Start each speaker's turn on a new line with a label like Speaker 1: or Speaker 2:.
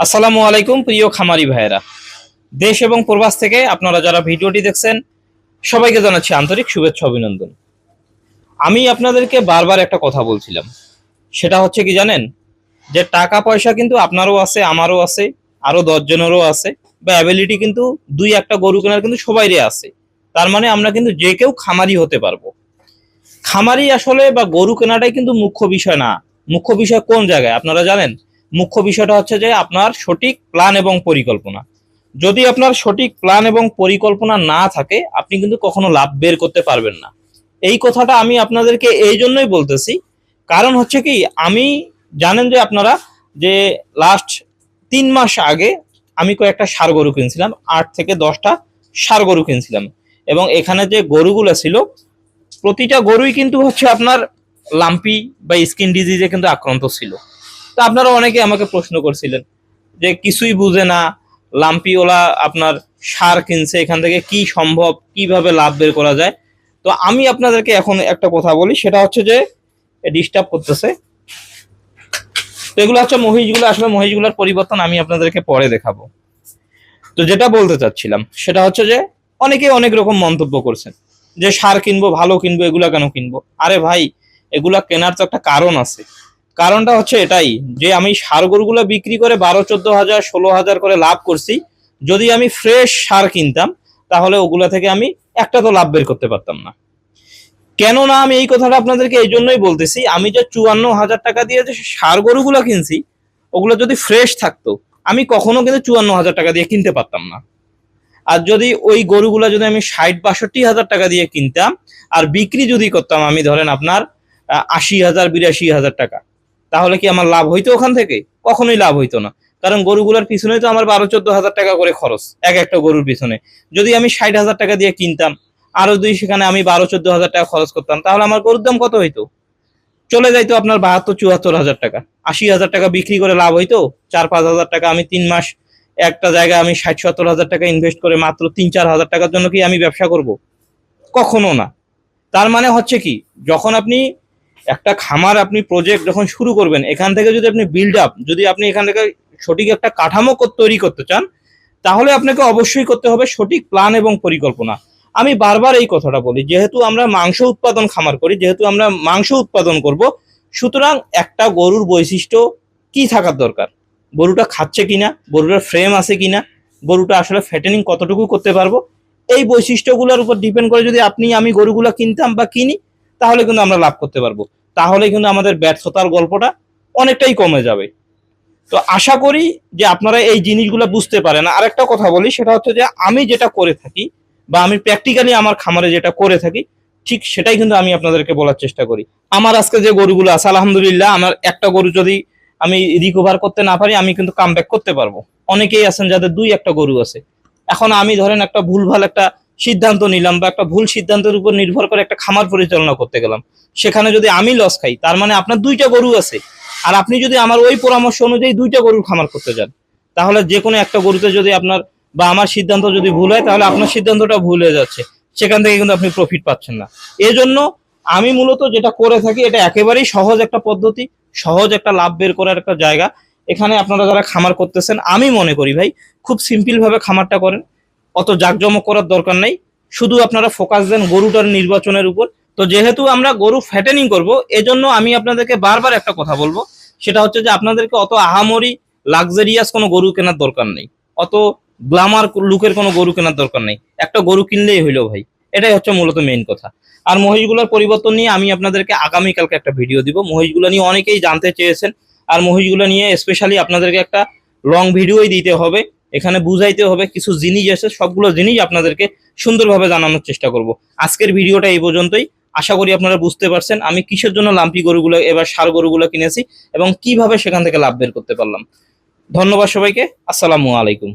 Speaker 1: আসসালামু আলাইকুম, প্রিয় খামারি ভাইয়েরা। দেশ এবং প্রবাস থেকে আপনারা যারা ভিডিওটি দেখছেন, সবাইকে জানাচ্ছি আন্তরিক শুভেচ্ছা, অভিনন্দন। আমি আপনাদেরকে বারবার একটা কথা বলছিলাম। সেটা হচ্ছে কি জানেন? যে টাকা পয়সা কিন্তু আপনারও আছে, আমারও আছে, আরও দশজনেরও আছে, বা অ্যাবিলিটি কিন্তু দুই একটা গরু কেনার কিন্তু সবাইরই আছে। তার মানে আমরা কিন্তু যে কেউ খামারি হতে পারব। খামারি আসলে বা গরু কেনাটাই কিন্তু মুখ্য বিষয় না। মুখ্য বিষয় কোন জায়গায়? আপনারা জানেন মুখ্য বিষয়টা হচ্ছে যে আপনার সঠিক প্ল্যান এবং পরিকল্পনা। যদি আপনার সঠিক প্ল্যান এবং পরিকল্পনা না থাকে, আপনি কিন্তু কখনো লাভ বের করতে পারবেন না। এই কথাটা আমি আপনাদেরকে এই জন্যই বলতেছি। কারণ হচ্ছে কি, আমি জানেন যে আপনারা যে লাস্ট তিন মাস আগে আমি কয়েকটা সার গরু কিনছিলাম, আট থেকে দশটা সার গরু কিনছিলাম। এবং এখানে যে গরুগুলো ছিল, প্রতিটা গরুই কিন্তু হচ্ছে আপনার লাম্পি বা স্কিন ডিজিজে কিন্তু আক্রান্ত ছিল। তো আপনারা অনেকে আমাকে প্রশ্ন করছিলেন যে কিছুই বুঝে না, লাম্পিওলা আপনার সার কিনছে, এখান থেকে কি সম্ভব, কীভাবে লাভ বের করা যায়? তো আমি আপনাদেরকে এখন একটা কথা বলি, সেটা হচ্ছে যে ডিস্টার্ব করতেছে। তো এগুলো হচ্ছে মহিষগুলো, আসলে মহিষগুলোর পরিবর্তন আমি আপনাদেরকে পরে দেখাবো। তো যেটা বলতে চাচ্ছিলাম, সেটা হচ্ছে যে অনেকে অনেক রকম মন্তব্য করছেন, যে সার কিনবো, ভালো কিনবো, এগুলা কেন কিনবো? আরে ভাই, এগুলা কেনার তো একটা কারণ আছে। কারণটা হচ্ছে এটাই, যে আমি সার গরুগুলো বিক্রি করে বারো, চোদ্দ হাজার, ষোলো হাজার করে লাভ করছি। যদি আমি ফ্রেশ সার কিনতাম, তাহলে ওগুলা থেকে আমি একটা তো লাভ বের করতে পারতাম না। কেননা আমি এই কথাটা আপনাদেরকে এই জন্যই বলতেছি, আমি যে চুয়ান্ন হাজার টাকা দিয়ে যে সার গরুগুলো কিনছি, ওগুলো যদি ফ্রেশ থাকতো, আমি কখনো কিন্তু চুয়ান্ন হাজার টাকা দিয়ে কিনতে পারতাম না। আর যদি ওই গরুগুলো যদি আমি ষাট, বাষট্টি হাজার টাকা দিয়ে কিনতাম, আর বিক্রি যদি করতাম, আমি ধরেন আপনার আশি হাজার, বিরাশি হাজার টাকা তাহলে কি আমার লাভ হইতো ওখান থেকে? কখনোই লাভ হইতো না। কারণ গরুগুলোর পিছনে তো আমার বারো, চোদ্দ হাজার টাকা করে খরচ, এক একটা গরুর পিছনে। যদি আমি ষাট হাজার টাকা দিয়ে কিনতাম, আরও দুই সেখানে আমি বারো, চোদ্দ হাজার টাকা খরচ করতাম, তাহলে আমার গরুর দাম কত হইতো? চলে যাইতো আপনার বাহাত্তর, চুয়াত্তর হাজার টাকা। আশি হাজার টাকা বিক্রি করে লাভ হইতো, চার, পাঁচ হাজার টাকা আমি তিন মাস একটা জায়গায় আমি ষাট, সত্তর হাজার টাকা ইনভেস্ট করে মাত্র তিন, চার হাজার টাকার জন্য কি আমি ব্যবসা করব? কখনো না। তার মানে হচ্ছে কি, যখন আপনি একটা খামার আপনি প্রজেক্ট যখন শুরু করবেন, এখান থেকে যদি আপনি বিল্ড আপ যদি আপনি এখান থেকে সঠিক একটা কাঠামো তৈরি করতে চান, তাহলে আপনাকে অবশ্যই করতে হবে সঠিক প্ল্যান এবং পরিকল্পনা। আমি বারবার এই কথাটা বলি, যেহেতু আমরা মাংস উৎপাদন খামার করি, যেহেতু আমরা মাংস উৎপাদন করব, সুতরাং একটা গরুর বৈশিষ্ট্য কি থাকার দরকার? গরুটা খাচ্ছে কিনা? গরুটার ফ্রেম আছে কিনা? গরুটা আসলে ফ্যাটেনিং কতটুকু করতে পারব? এই বৈশিষ্ট্যগুলোর উপর ডিপেন্ড করে যদি আপনি আমি গরুগুলো কিনতাম বা কিনি তাহলে কিন্তু আমরা লাভ করতে পারব। তাহলে কিন্তু আমাদের ব্যর্থতার গল্পটা অনেকটাই কমে যাবে। তো আশা করি যে আপনারা এই জিনিসগুলো বুঝতে পারেন। আর একটা কথা বলি, সেটা হচ্ছে যে আমি যেটা করে থাকি বা আমি প্র্যাকটিক্যালি আমার খামারে যেটা করে থাকি, ঠিক সেটাই কিন্তু আমি আপনাদেরকে বলার চেষ্টা করি। আমার আজকে যে গরুগুলো আছে, আলহামদুলিল্লাহ আমার একটা গরু যদি আমি রিকভার করতে না পারি, আমি কিন্তু কাম করতে পারব। অনেকেই আছেন যাদের দুই একটা গরু আছে। এখন আমি ধরেন একটা ভুলভাল একটা সিদ্ধান্ত নিলাম বা একটা ভুল সিদ্ধান্তের উপর নির্ভর করে একটা খামার পরিচালনা করতে গেলাম। সেখানে যদি আমি লস খাই, তার মানে আপনার দুইটা গরু আছে। আর আপনি যদি আমার ওই পরামর্শ অনুযায়ী দুইটা গরুর খামার করতে যান, তাহলে যে কোনো একটা গরুতে যদি আপনার বা আমার সিদ্ধান্ত যদি ভুল হয়, তাহলে আপনার সিদ্ধান্তটা ভুল হয়ে যাচ্ছে। সেখান থেকে কিন্তু আপনি প্রফিট পাচ্ছেন না। এজন্য আমি মূলত যেটা করে থাকি, এটা একেবারেই সহজ একটা পদ্ধতি, সহজ একটা লাভ বের করার একটা জায়গা। এখানে আপনারা যারা খামার করতেছেন, আমি মনে করি ভাই, খুব সিম্পল ভাবে খামারটা করেন। অত জাঁকজমক করার দরকার নেই। শুধু আপনারা ফোকাস দেন গরুটার নির্বাচনের উপর। তো যেহেতু আমরা গরু ফ্যাটেনিং করব, এজন্য আমি আপনাদেরকে বারবার একটা কথা বলব। সেটা হচ্ছে যে আপনাদেরকে অত আহামরি লাক্সারিয়াস কোনো গরু কেনার দরকার নেই। অত গ্লামার লুকের কোনো গরু কেনার দরকার নেই। একটা গরু কিনলেই হইল ভাই। এটাই হচ্ছে মূলত মেইন কথা। আর মহিষগুলোর পরিবর্তন নিয়ে আমি আপনাদেরকে আগামীকালকে একটা ভিডিও দিব। মহিষগুলো নিয়ে অনেকেই জানতে চেয়েছেন। আর মহিষগুলো নিয়ে স্পেশালি আপনাদেরকে একটা লং ভিডিওই দিতে হবে। এখানে বুঝাইতে হবে কিছু জিনিস আছে, সবগুলো জিনিস আপনাদেরকে সুন্দরভাবে জানানোর চেষ্টা করব। আজকের ভিডিওটা এই পর্যন্তই। আশা করি আপনারা বুঝতে পারছেন, আমি কিসের জন্য লাম্পি গরুগুলো, এবার সার গরুগুলো কিনেছি এবং কীভাবে সেখান থেকে লাভ বের করতে পারলাম। ধন্যবাদ সবাইকে, আসসালামু আলাইকুম।